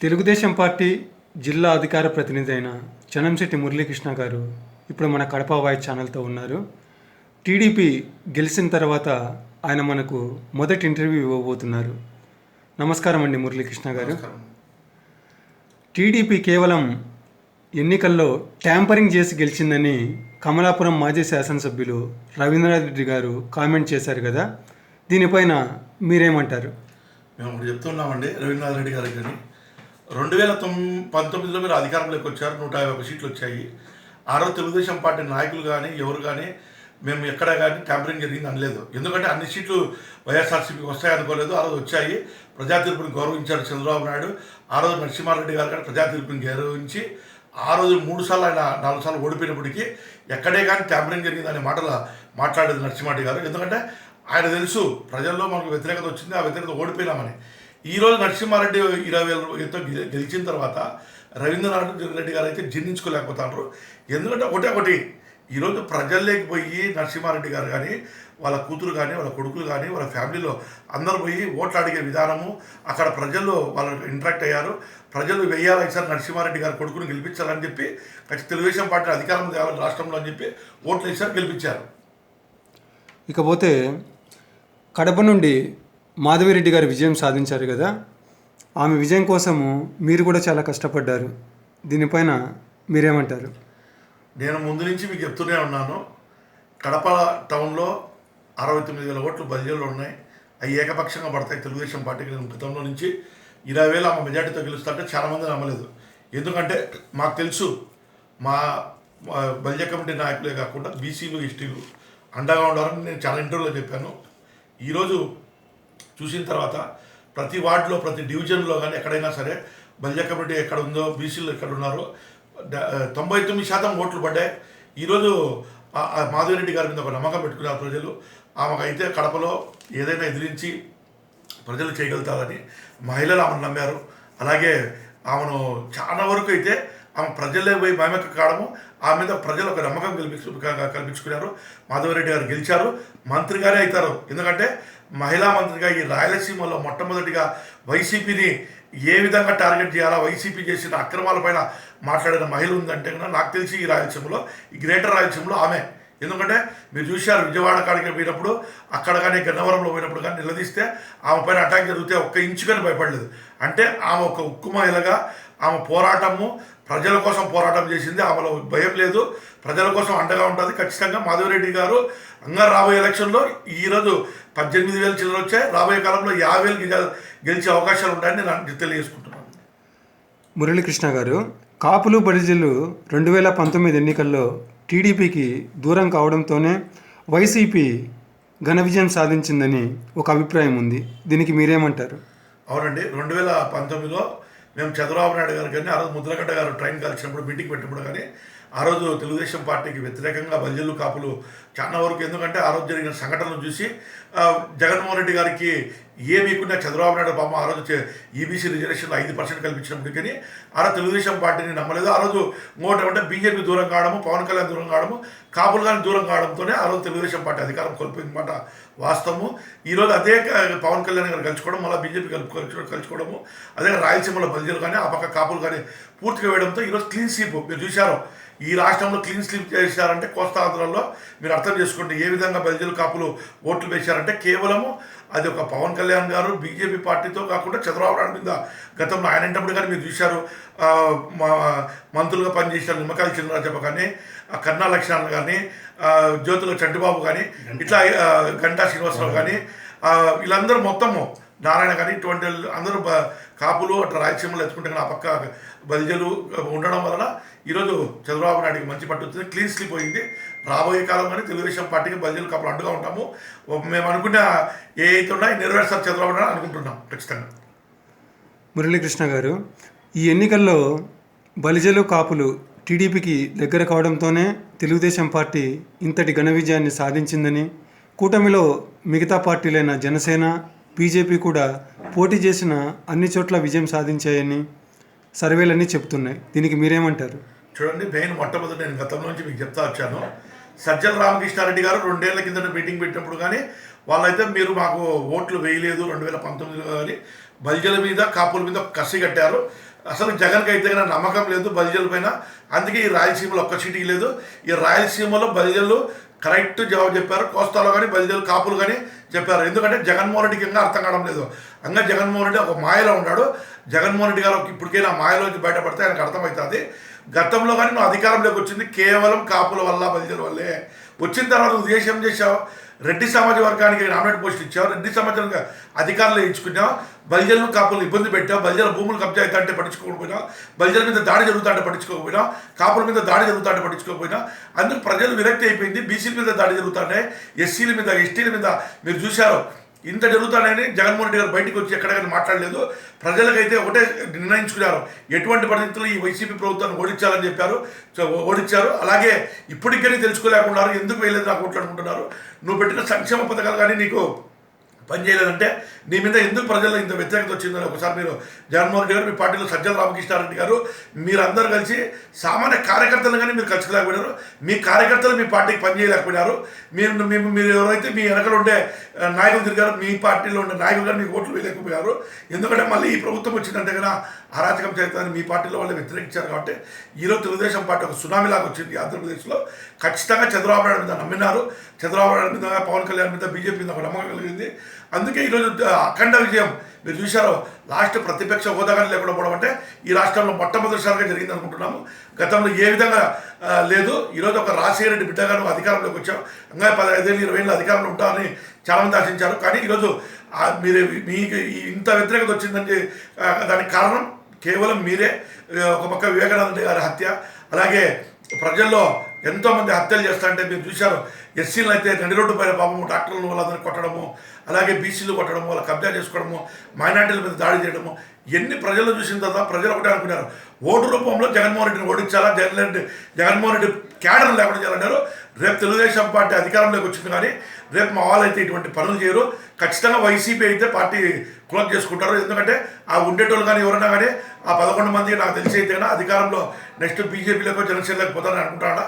Telugu Desam party జిల్లా అధికార ప్రతినిధి అయిన చనంశెట్టి మురళీకృష్ణ గారు ఇప్పుడు మన కడప వాయిస్ ఛానల్తో ఉన్నారు. టీడీపీ గెలిచిన తర్వాత ఆయన మనకు మొదటి ఇంటర్వ్యూ ఇవ్వబోతున్నారు. నమస్కారం అండి మురళీకృష్ణ గారు. టీడీపీ కేవలం ఎన్నికల్లో ట్యాంపరింగ్ చేసి గెలిచిందని కమలాపురం మాజీ శాసనసభ్యులు రవీంద్రనాథ్ రెడ్డి గారు కామెంట్ చేశారు కదా. దీనిపైన మీరేమంటారు? మేము చెప్తున్నామండి రవీంద్రనాథ్ రెడ్డి గారికి కానీ. రెండు వేల తొమ్ పంతొమ్మిదిలో మీరు అధికారంలోకి వచ్చారు నూట యాభై ఒక సీట్లు వచ్చాయి. ఆ రోజు తెలుగుదేశం పార్టీ నాయకులు కానీ ఎవరు కానీ మేము ఎక్కడ కానీ ట్యాంపరింగ్ జరిగింది అనలేదు. ఎందుకంటే అన్ని సీట్లు వైఎస్ఆర్సీపీకి వస్తాయి అనుకోలేదు ఆ రోజు వచ్చాయి. ప్రజా తీర్పుని గౌరవించారు చంద్రబాబు నాయుడు. ఆ రోజు నరసింహారెడ్డి గారు కానీ ప్రజా తీర్పుని గౌరవించి ఆ రోజు మూడు సార్లు ఆయన నాలుగు సార్లు ఓడిపోయినప్పటికీ ఎక్కడే కానీ ట్యాంపరింగ్ జరిగింది అనే మాటలు మాట్లాడేది నరసింహారెడ్డి గారు. ఎందుకంటే ఆయన తెలుసు ప్రజల్లో మనకు వ్యతిరేకత వచ్చింది ఆ వ్యతిరేకత ఓడిపోయినామని. ఈ రోజు నరసింహారెడ్డి ఇరవై వేల ఎంతో గెలిచిన తర్వాత రవీంద్రనాథ్ రెడ్డి గారు అయితే జీర్ణించుకోలేకపోతారు ఎందుకంటే ఒకటే ఒకటి ఈరోజు ప్రజల్లోకి పోయి నరసింహారెడ్డి గారు కానీ వాళ్ళ కూతురు కానీ వాళ్ళ కొడుకులు కానీ వాళ్ళ ఫ్యామిలీలో అందరూ పోయి ఓట్లు అడిగే విధానము అక్కడ ప్రజలు వాళ్ళు ఇంటరాక్ట్ అయ్యారు. ప్రజలు వెయ్యాలి ఈసారి నరసింహారెడ్డి గారి కొడుకుని గెలిపించాలని చెప్పి ఖచ్చితంగా తెలుగుదేశం పార్టీ అధికారం తేవాలి రాష్ట్రంలో అని చెప్పి ఓట్లు వేసారు గెలిపించారు. ఇకపోతే కడప నుండి మాధవిరెడ్డి గారు విజయం సాధించారు కదా. ఆమె విజయం కోసము మీరు కూడా చాలా కష్టపడ్డారు. దీనిపైన మీరేమంటారు? నేను ముందు నుంచి మీకు చెప్తూనే ఉన్నాను. కడప టౌన్లో అరవై తొమ్మిది వేల ఓట్లు బదిలీలు ఉన్నాయి. అవి ఏకపక్షంగా పడతాయి తెలుగుదేశం పార్టీకి నేను గతంలో నుంచి ఇరవై వేలు ఆమె మెజార్టీతో గెలుస్తుంటే చాలామంది నమ్మలేదు. ఎందుకంటే మాకు తెలుసు మా బలిజ కమిటీ నాయకులే కాకుండా బీసీలు ఎస్టీలు అండగా ఉండాలని నేను చాలా ఇంటర్వ్యూలో చెప్పాను. ఈరోజు చూసిన తర్వాత ప్రతి వార్డులో ప్రతి డివిజన్లో కానీ ఎక్కడైనా సరే బల్య కమిటీ ఎక్కడ ఉందో బీసీలు ఎక్కడ ఉన్నారో తొంభై తొమ్మిది శాతం ఓట్లు పడ్డాయి. ఈరోజు మాధవిరెడ్డి గారి మీద ఒక నమ్మకం పెట్టుకున్నారు ప్రజలు. ఆమెకైతే కడపలో ఏదైనా ఎదిరించి ప్రజలు చేయగలుగుతారని మహిళలు ఆమెను నమ్మారు. అలాగే ఆమెను చాలా వరకు అయితే ఆమె ప్రజలే పోయి మేమక్క కావడము ఆమె మీద ప్రజలు ఒక నమ్మకం కల్పించు కల్పించుకున్నారు. మాధవరెడ్డి గారు గెలిచారు. మంత్రి గారే అవుతారు. ఎందుకంటే మహిళా మంత్రిగా ఈ రాయలసీమలో మొట్టమొదటిగా వైసీపీని ఏ విధంగా టార్గెట్ చేయాలా వైసీపీ చేసిన అక్రమాలపైన మాట్లాడిన మహిళ ఉందంటే కనుక నాకు తెలిసి ఈ రాయలసీమలో ఈ గ్రేటర్ రాయలసీమలో ఆమె. ఎందుకంటే మీరు చూశారు విజయవాడ కాడికి పోయినప్పుడు అక్కడ కానీ గన్నవరంలో పోయినప్పుడు కానీ నిలదీస్తే ఆమె పైన అటాక్ జరిగితే ఒక్క ఇంచు కానీ భయపడలేదు. అంటే ఆమె ఒక ఉక్కు మహిళగా ఆమె పోరాటము ప్రజల కోసం పోరాటం చేసింది ఆమెలో భయం లేదు. ప్రజల కోసం అండగా ఉంటుంది. ఖచ్చితంగా మాధవరెడ్డి గారు ఇంకా రాబోయే ఎలక్షన్లో ఈరోజు పద్దెనిమిది వేలు చిల్లర వచ్చాయి. రాబోయే కాలంలో యాభై వేలు గెలిచే అవకాశాలు ఉంటాయని నేను తెలియజేసుకుంటున్నాను మురళీకృష్ణ గారు కాపులు బడిజిలు రెండు వేల పంతొమ్మిది ఎన్నికల్లో టీడీపీకి దూరం కావడంతోనే వైసీపీ ఘన విజయం సాధించిందని ఒక అభిప్రాయం ఉంది. దీనికి మీరేమంటారు? అవునండి. రెండు వేల పంతొమ్మిదిలో మేము చంద్రబాబు నాయుడు గారు కానీ ఆ రోజు ముద్రగడ్డ గారు ట్రైన్ కలిసినప్పుడు మీటింగ్ పెట్టినప్పుడు కానీ ఆ రోజు తెలుగుదేశం పార్టీకి వ్యతిరేకంగా బల్జలు కాపులు చాలా వరకు ఎందుకంటే ఆ రోజు జరిగిన సంఘటనలు చూసి జగన్మోహన్ రెడ్డి గారికి ఏమీకుండా చంద్రబాబు నాయుడు పాపం ఆ రోజు ఈబీసీ రిజర్వేషన్లో ఐదు పర్సెంట్ కల్పించినప్పటికీ ఆ రోజు తెలుగుదేశం పార్టీని నమ్మలేదు. ఆ రోజు ఇంకోటంటే బీజేపీ దూరం కావడము పవన్ కళ్యాణ్ దూరం కావడము కాపులు కానీ దూరం కావడంతోనే ఆ రోజు తెలుగుదేశం పార్టీ అధికారం కోల్పోయింది మాట వాస్తవము. ఈరోజు అదే పవన్ కళ్యాణ్ గారు కలుసుకోవడం మళ్ళీ బీజేపీ కలుపు కలుసుకోవడము అదే రాయలసీమలో బదిలీలు కానీ ఆ పక్క కాపులు కానీ పూర్తిగా వేయడంతో ఈరోజు క్లీన్ స్వీప్ మీరు చూశారు. ఈ రాష్ట్రంలో క్లీన్ స్లీప్ చేశారంటే కోస్తా ఆంధ్రలో మీరు అర్థం చేసుకోండి ఏ విధంగా బలిజలు కాపులు ఓట్లు వేశారంటే కేవలము అది ఒక పవన్ కళ్యాణ్ గారు బీజేపీ పార్టీతో కాకుండా చంద్రబాబు నాయుడు మీద. గతంలో ఆయన ఇంటప్పుడు కానీ మీరు చూశారు మంత్రులుగా పనిచేసిన నిమ్మకాయల చిన్నరాజప్ప కానీ కన్నా లక్ష్మణ్ కానీ జ్యోతుల చంటిబాబు కానీ ఇట్లా గంటా శ్రీనివాసరావు కానీ వీళ్ళందరూ మొత్తము నారాయణ కానీ ఇటువంటి అందరూ కాపులు అట్లా రాయలసీమలో ఎత్తుకుంటే ఆ పక్క బలిజలు ఉండడం వలన ఈరోజు చంద్రబాబు నాయుడికి మంచి పట్టు వచ్చింది క్లీన్ స్లిప్ పోయింది. రాబోయే కాలం కానీ తెలుగుదేశం పార్టీకి బలిజలు కాపులు అడ్డుగా ఉంటాము. మేము అనుకున్న ఏ అయితే ఉన్నాయో నెరవేర్స్తారు చంద్రబాబు నాయుడు అనుకుంటున్నాం ఖచ్చితంగా. మురళీకృష్ణ గారు ఈ ఎన్నికల్లో బలిజలు కాపులు టీడీపీకి దగ్గర కావడంతోనే తెలుగుదేశం పార్టీ ఇంతటి ఘన విజయాన్ని సాధించిందని కూటమిలో మిగతా పార్టీలైన జనసేన బీజేపీ కూడా పోటీ చేసిన అన్ని చోట్ల విజయం సాధించాయని సర్వేలన్నీ చెప్తున్నాయి దీనికి మీరేమంటారు? చూడండి మెయిన్ మొట్టమొదటి నేను గతం నుంచి మీకు చెప్తా వచ్చాను. సజ్జల రామకృష్ణారెడ్డి గారు రెండేళ్ళ కింద మీటింగ్ పెట్టినప్పుడు కానీ వాళ్ళైతే మీరు మాకు ఓట్లు వేయలేదు రెండు వేల పంతొమ్మిదిలో కానీ బల్జల మీద కాపుల మీద కసి కట్టారు. అసలు జగన్కి అయితే కనుక నమ్మకం లేదు బల్జల పైన. అందుకే ఈ రాయలసీమలో ఒక్క సీటుకి లేదు. ఈ రాయలసీమలో బల్జలు కరెక్ట్ జవాబు చెప్పారు. కోస్తాలో కానీ బలిజలు కాపులు కానీ చెప్పారు. ఎందుకంటే జగన్మోహన్ రెడ్డికి ఇంకా అర్థం కావడం లేదు. ఇంకా జగన్మోహన్ రెడ్డి ఒక మాయలో ఉన్నాడు. జగన్మోహన్ రెడ్డి గారు ఇప్పటికైనా మాయలోంచి బయటపడితే ఆయనకు అర్థమవుతుంది. గతంలో కానీ నువ్వు అధికారంలోకి వచ్చింది కేవలం కాపుల వల్ల బలిజల వల్లే. వచ్చిన తర్వాత నువ్వు దేశం చేశావు. రెడ్డి సమాజ వర్గానికి నామినేట్ పోస్ట్ ఇచ్చావు రెడ్డి సమాజంగా అధికారులు ఇచ్చుకున్నావు బలిజలను కాపులను ఇబ్బంది పెట్టావు బలిజల భూములు కబ్జా అవుతా అంటే పట్టించుకోకపోయినా బలిజల మీద దాడి జరుగుతాంటే పట్టించుకోకపోయినా కాపుల మీద దాడి జరుగుతాంటే పట్టించుకోకపోయినా అందుకు ప్రజలు విరక్తి అయిపోయింది బీసీల మీద దాడి జరుగుతానే ఎస్సీల మీద ఎస్టీల మీద మీరు చూశారు. ఇంత జరుగుతానని జగన్మోహన్ రెడ్డి గారు బయటకు వచ్చి ఎక్కడికైనా మాట్లాడలేదు. ప్రజలకైతే ఒకటే నిర్ణయించుకున్నారు. ఎటువంటి పరిస్థితుల్లో ఈ వైసీపీ ప్రభుత్వాన్ని ఓడించాలని చెప్పారు. ఓడించారు. అలాగే ఇప్పటికైనా తెలుసుకోలేకున్నారు. ఎందుకు వేయలేదు నాకు ఓట్లాడుకుంటున్నారు నువ్వు పెట్టిన సంక్షేమ పథకాలు కానీ నీకు పని చేయలేదంటే నీ మీద ఎందుకు ప్రజల్లో ఇంత వ్యతిరేకత వచ్చిందని ఒకసారి మీరు జగన్మోహన్ రెడ్డి గారు మీ పార్టీలో సజ్జల రామకృష్ణారెడ్డి గారు మీరందరూ కలిసి సామాన్య కార్యకర్తలు కానీ మీరు కలుసుకోలేకపోయినారు. మీ కార్యకర్తలు మీ పార్టీకి పనిచేయలేకపోయినారు మీరు మేము మీరు ఎవరైతే మీ వెనకలు ఉండే నాయకులు తిరిగారు మీ పార్టీలో ఉండే నాయకులు కానీ మీకు ఓట్లు వేయలేకపోయారు ఎందుకంటే మళ్ళీ ఈ ప్రభుత్వం వచ్చిందంటే కదా అరాచకం చేస్తారని మీ పార్టీలో వాళ్ళు వ్యతిరేకించారు కాబట్టి ఈరోజు తెలుగుదేశం పార్టీ ఒక సునామీ లాగా వచ్చింది ఆంధ్రప్రదేశ్లో. ఖచ్చితంగా చంద్రబాబు నాయుడు మీద నమ్మినారు. చంద్రబాబు నాయుడు మీద పవన్ కళ్యాణ్ మీద బీజేపీ మీద ఒక నమ్మకం కలిగింది. అందుకే ఈరోజు అఖండ విజయం మీరు చూశారు లాస్ట్ ప్రతిపక్ష హోదా కానీ లేకుండా పోవడం అంటే ఈ రాష్ట్రంలో మొట్టమొదటిసారిగా జరిగింది అనుకుంటున్నాము. గతంలో ఏ విధంగా లేదు ఈరోజు ఒక రాజశేఖర రెడ్డి బిడ్డగా నువ్వు అధికారంలోకి వచ్చావు ఇంకా పదహైదేళ్ళు ఇరవై ఏళ్ళు అధికారంలో ఉంటామని చాలామంది ఆశించారు. కానీ ఈరోజు మీరు మీకు ఇంత వ్యతిరేకత వచ్చిందంటే దానికి కారణం కేవలం మీరే. ఒక పక్క వివేకానంద గారి హత్య అలాగే ప్రజల్లో ఎంతోమంది హత్యలు చేస్తారంటే మీరు చూశారు. ఎస్సీలు అయితే నడి రోడ్డు పైన పాపము డాక్టర్లు వాళ్ళందరినీ కొట్టడము అలాగే బీసీలు కొట్టడము వాళ్ళ కబ్జా చేసుకోవడము మైనార్టీల మీద దాడి చేయడము ఎన్ని ప్రజలు చూసిన తర్వాత ప్రజలు ఒకటే అనుకున్నారు. ఓటు రూపంలో జగన్మోహన్ రెడ్డిని ఓడించాలా జగన్ రెడ్డి జగన్మోహన్ రెడ్డి క్యాడర్ లేకుండా చేయాలన్నారు. రేపు తెలుగుదేశం పార్టీ అధికారంలోకి వచ్చింది కానీ రేపు మా వాళ్ళైతే ఇటువంటి పనులు చేయరు. ఖచ్చితంగా వైసీపీ అయితే పార్టీ క్లోజ్ చేసుకుంటారు. ఎందుకంటే ఆ ఉండేటోళ్ళు కానీ ఎవరైనా కానీ ఆ పదకొండు మంది నాకు తెలిసి అయితే అధికారంలో నెక్స్ట్ బీజేపీలోకి జనసేనలోకి పోతారని అనుకుంటాడా